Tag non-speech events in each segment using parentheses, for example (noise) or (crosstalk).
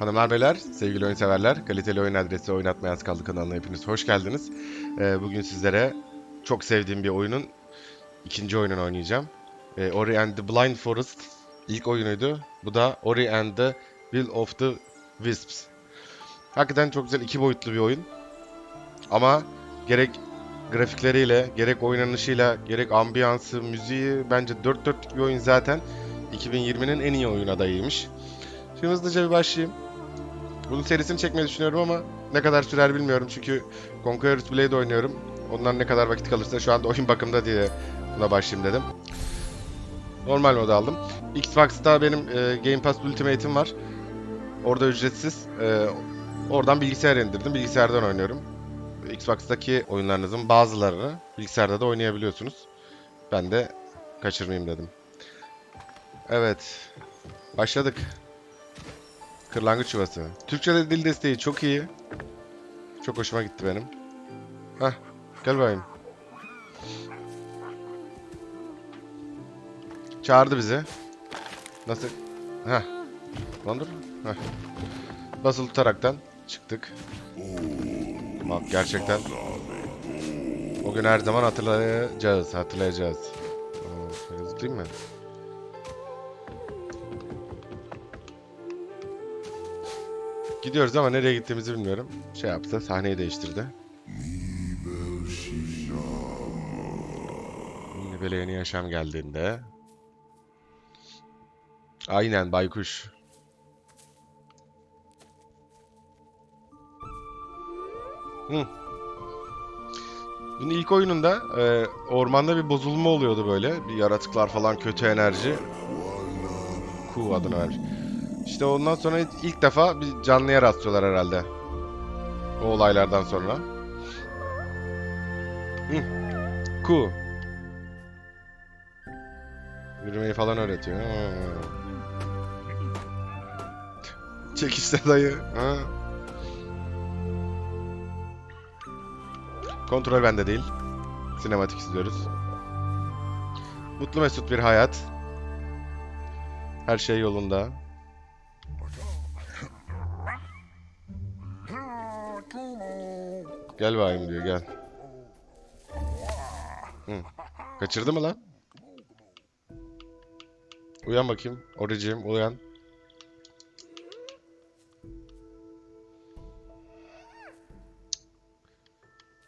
Hanımlar beyler, sevgili oyun severler, kaliteli oyun adresi Oynatmaya Az Kaldı kanalına hepiniz hoş geldiniz. Ee, bugün sizlere çok sevdiğim bir oyunun ikinci oyununu oynayacağım. Ee, Ori and the Blind Forest ilk oyunuydu. Bu da Ori and the Will of the Wisps. Hakikaten çok güzel iki boyutlu bir oyun. Ama gerek grafikleriyle, gerek oynanışıyla, gerek ambiyansı, müziği bence dört dörtlük bir oyun zaten. 2020'nin en iyi oyun adayıymış. Şimdi hızlıca bir başlayayım. Bunun serisini çekmeyi düşünüyorum ama ne kadar sürer bilmiyorum çünkü Conqueror's Blade oynuyorum. Ondan ne kadar vakit kalırsa şu anda (laughs) oyun bakımda diye buna başlayayım dedim. Normal moda aldım. Xbox'ta benim e, Game Pass Ultimate'im var. Orada ücretsiz. E, oradan bilgisayar indirdim. Bilgisayardan oynuyorum. Xbox'taki oyunlarınızın bazılarını bilgisayarda da oynayabiliyorsunuz. Ben de kaçırmayayım dedim. Evet. Başladık. Kırlangıç yuvası. Türkçe'de dil desteği çok iyi. Çok hoşuma gitti benim. Hah, gel bakayım. Çağırdı bizi. Nasıl? Heh. Lan dur. Heh. Basılı tutaraktan çıktık. Bak gerçekten. O gün her zaman hatırlayacağız, hatırlayacağız. Zıplayayım mı? Gidiyoruz ama nereye gittiğimizi bilmiyorum. Şey yaptı, sahneyi değiştirdi. Yine böyle yeni yaşam geldiğinde. Aynen baykuş. Hı. Bunun ilk oyununda e, ormanda bir bozulma oluyordu böyle. Bir yaratıklar falan kötü enerji. Ku adını vermiş. İşte ondan sonra ilk defa bir canlıya rastlıyorlar herhalde. O olaylardan sonra. Hı. Ku. Yürümeyi falan öğretiyor. Ha. Çek işte dayı. Ha. Kontrol bende değil. Sinematik izliyoruz. Mutlu mesut bir hayat. Her şey yolunda. Gel bakayım diyor gel. Hı. Kaçırdı mı lan? Uyan bakayım. Oricim uyan.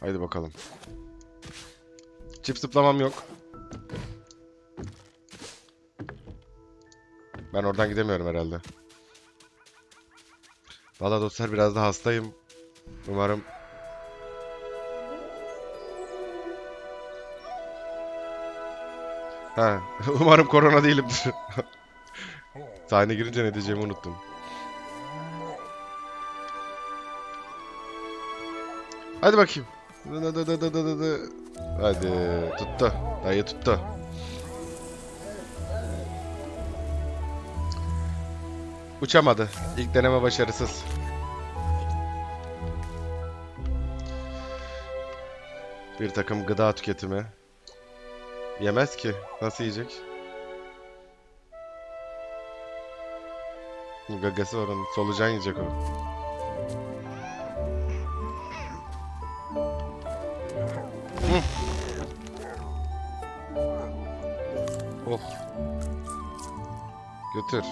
Haydi bakalım. Çift zıplamam yok. Ben oradan gidemiyorum herhalde. Valla dostlar biraz da hastayım. Umarım Ha, (laughs) umarım korona değilimdir. (laughs) Sahne girince ne diyeceğimi unuttum. Hadi bakayım. Hadi tuttu. Dayı tuttu. Uçamadı. İlk deneme başarısız. Bir takım gıda tüketimi. Yemez ki. Nasıl yiyecek? Gagası var onun. Solucan yiyecek o. Of. Götür.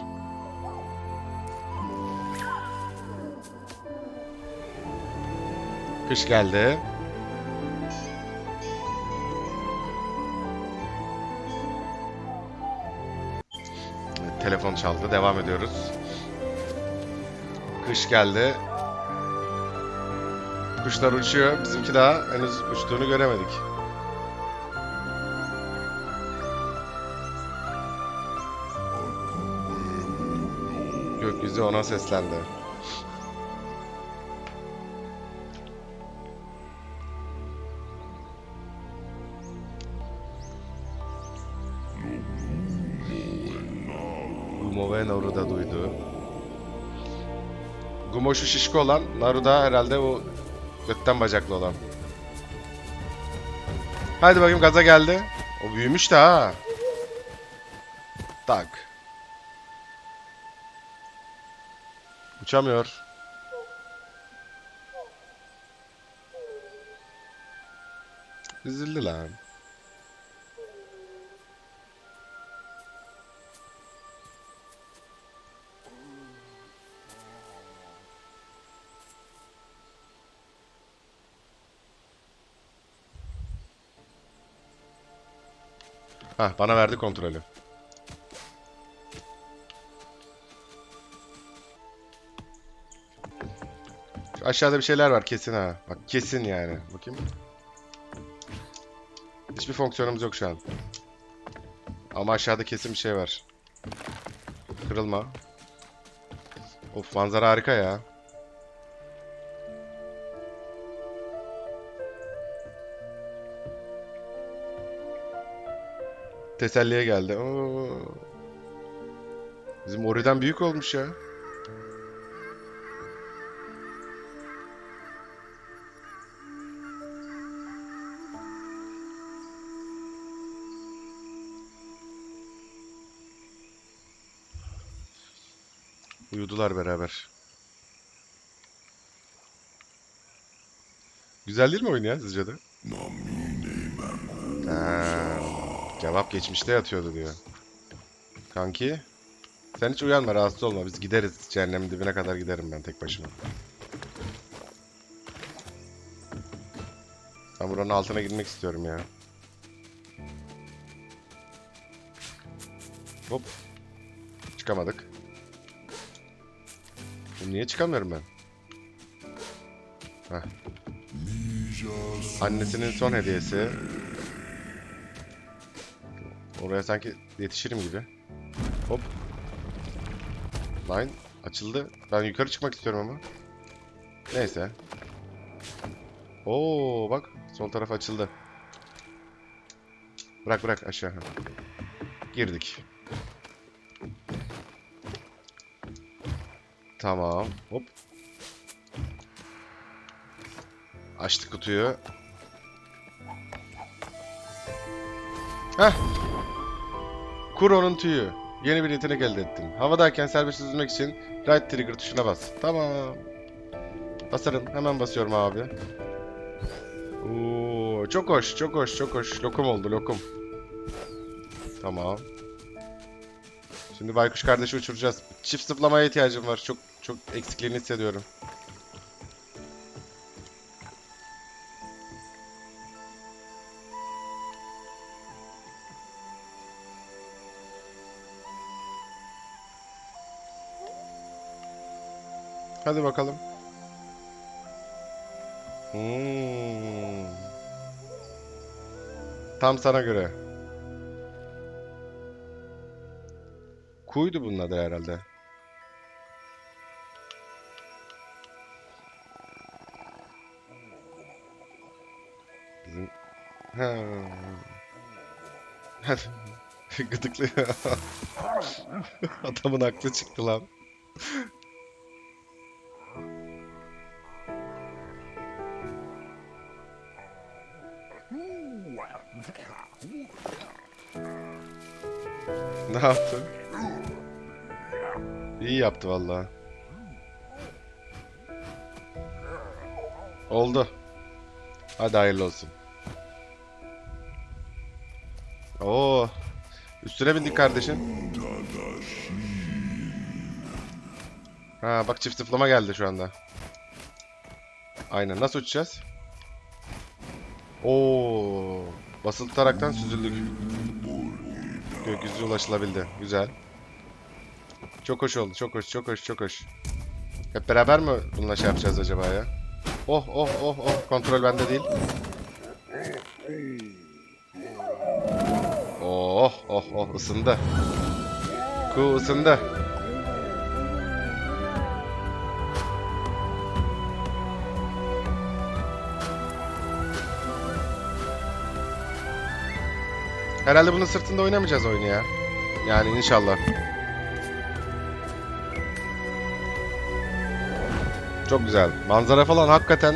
Kış geldi. Telefon çaldı. Devam ediyoruz. Kış geldi. Kuşlar uçuyor. Bizimki daha henüz uçtuğunu göremedik. Gökyüzü ona seslendi. Gumo ve Naru da duydu. Gumo şu şişko olan, Naru da herhalde o götten bacaklı olan. Hadi bakayım gaza geldi. O büyümüş de ha. Tak. Uçamıyor. Üzüldü lan. Hah bana verdi kontrolü. Şu aşağıda bir şeyler var kesin ha. Bak kesin yani. Bakayım. Hiçbir fonksiyonumuz yok şu an. Ama aşağıda kesin bir şey var. Kırılma. Of manzara harika ya. Teselliye geldi. Oo. Bizim Ori'den büyük olmuş ya. Uyudular beraber. Güzel değil mi oyun ya sizce de? Ha, cevap geçmişte yatıyordu diyor. Kanki. Sen hiç uyanma rahatsız olma. Biz gideriz. Cehennemin dibine kadar giderim ben tek başıma. Ben buranın altına girmek istiyorum ya. Hop. Çıkamadık. Niye çıkamıyorum ben? Heh. Annesinin son hediyesi. Oraya sanki yetişirim gibi. Hop. Line açıldı. Ben yukarı çıkmak istiyorum ama. Neyse. Oo bak sol taraf açıldı. Bırak bırak aşağı. Girdik. Tamam. Hop. Açtık kutuyu. Heh. Kuro'nun tüyü. Yeni bir yetenek elde ettim. Havadayken serbest yüzmek için right trigger tuşuna bas. Tamam. Basarım. Hemen basıyorum abi. Oo, çok hoş, çok hoş, çok hoş. Lokum oldu, lokum. Tamam. Şimdi baykuş kardeşi uçuracağız. Çift zıplamaya ihtiyacım var. Çok çok eksikliğini hissediyorum. Hadi bakalım. Hmm. Tam sana göre. Kuydu bunun adı herhalde. Bizim... Ha. (laughs) Gıdıklıyor. (laughs) Adamın aklı çıktı lan. Ne yaptı? İyi yaptı vallahi. Oldu. Hadi hayırlı olsun. Oo. Üstüne bindik kardeşim. Ha bak çift zıplama geldi şu anda. Aynen. Nasıl uçacağız? Oo. Basılı tutaraktan süzüldük. Gökyüzü ulaşılabildi. Güzel. Çok hoş oldu. Çok hoş, çok hoş, çok hoş. Hep beraber mi bununla şey yapacağız acaba ya? Oh, oh, oh, oh. Kontrol bende değil. Oh, oh, oh. ısındı. Ku ısındı. Herhalde bunun sırtında oynamayacağız oyunu ya. Yani inşallah. Çok güzel. Manzara falan hakikaten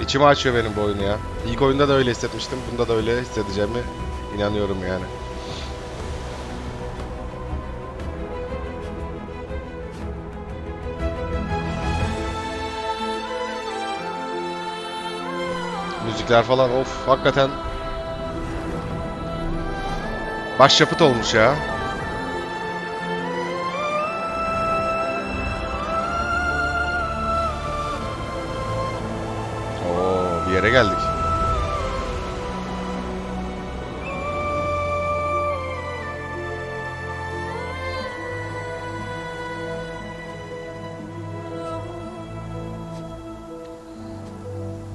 içimi açıyor benim bu oyunu ya. İlk oyunda da öyle hissetmiştim. Bunda da öyle hissedeceğimi inanıyorum yani. Müzikler falan of hakikaten başyapıt olmuş ya. Oo bir yere geldik.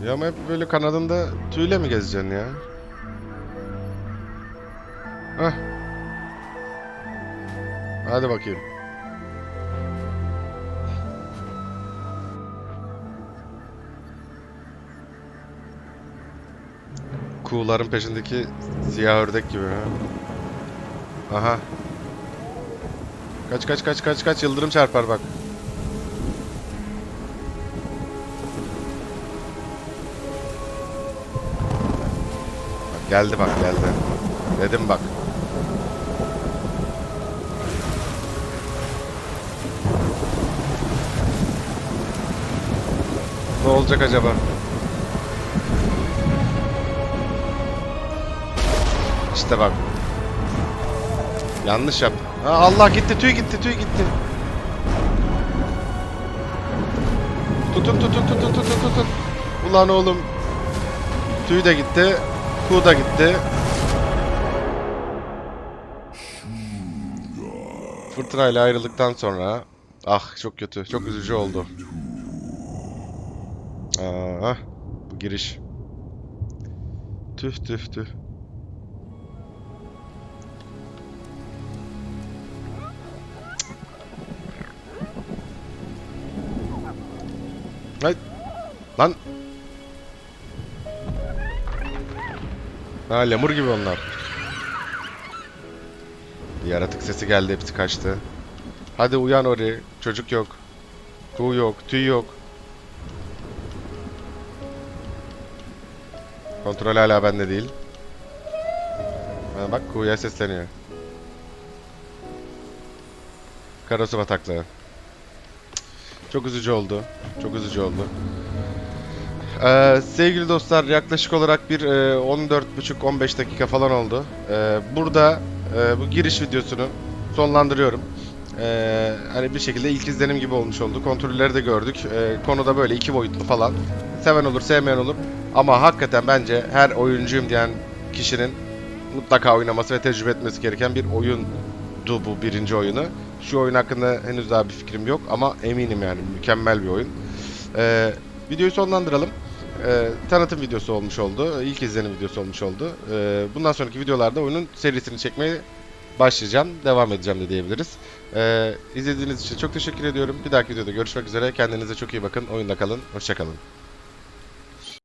Ya ama hep böyle kanadında tüyle mi gezeceksin ya? Hah. Hadi bakayım. Kuğuların peşindeki siyah ördek gibi ha. Aha. Kaç kaç kaç kaç kaç yıldırım çarpar. Bak geldi bak geldi. Dedim bak. Ne olacak acaba? İşte bak. Yanlış yap. Ha, Allah gitti tüy gitti tüy gitti. Tutun tutun tutun tutun tutun. Ulan oğlum. Tüy de gitti. Ku da gitti. Fırtınayla ayrıldıktan sonra ah çok kötü, çok üzücü oldu. Aa, bu giriş. Tüh tüh tüh. Hay. Lan. Ha lemur gibi onlar. Bir yaratık sesi geldi hepsi kaçtı. Hadi uyan Ori. Çocuk yok. Kuğu yok. Tüy yok. Kontrol hala bende değil. Bak kuğuya sesleniyor. Karasu bataklığı. Çok üzücü oldu. Çok üzücü oldu. Ee, sevgili dostlar yaklaşık olarak bir e, 14,5-15 dakika falan oldu. Ee, burada e, bu giriş videosunu sonlandırıyorum. Ee, hani bir şekilde ilk izlenim gibi olmuş oldu. Kontrolleri de gördük. Ee, konuda böyle iki boyutlu falan. Seven olur, sevmeyen olur. Ama hakikaten bence her oyuncuyum diyen kişinin mutlaka oynaması ve tecrübe etmesi gereken bir oyundu bu birinci oyunu. Şu oyun hakkında henüz daha bir fikrim yok ama eminim yani mükemmel bir oyun. Ee, videoyu sonlandıralım. Ee, tanıtım videosu olmuş oldu. İlk izlenim videosu olmuş oldu. Ee, bundan sonraki videolarda oyunun serisini çekmeye başlayacağım. Devam edeceğim de diyebiliriz. Ee, izlediğiniz için çok teşekkür ediyorum. Bir dahaki videoda görüşmek üzere. Kendinize çok iyi bakın. Oyunda kalın. Hoşçakalın.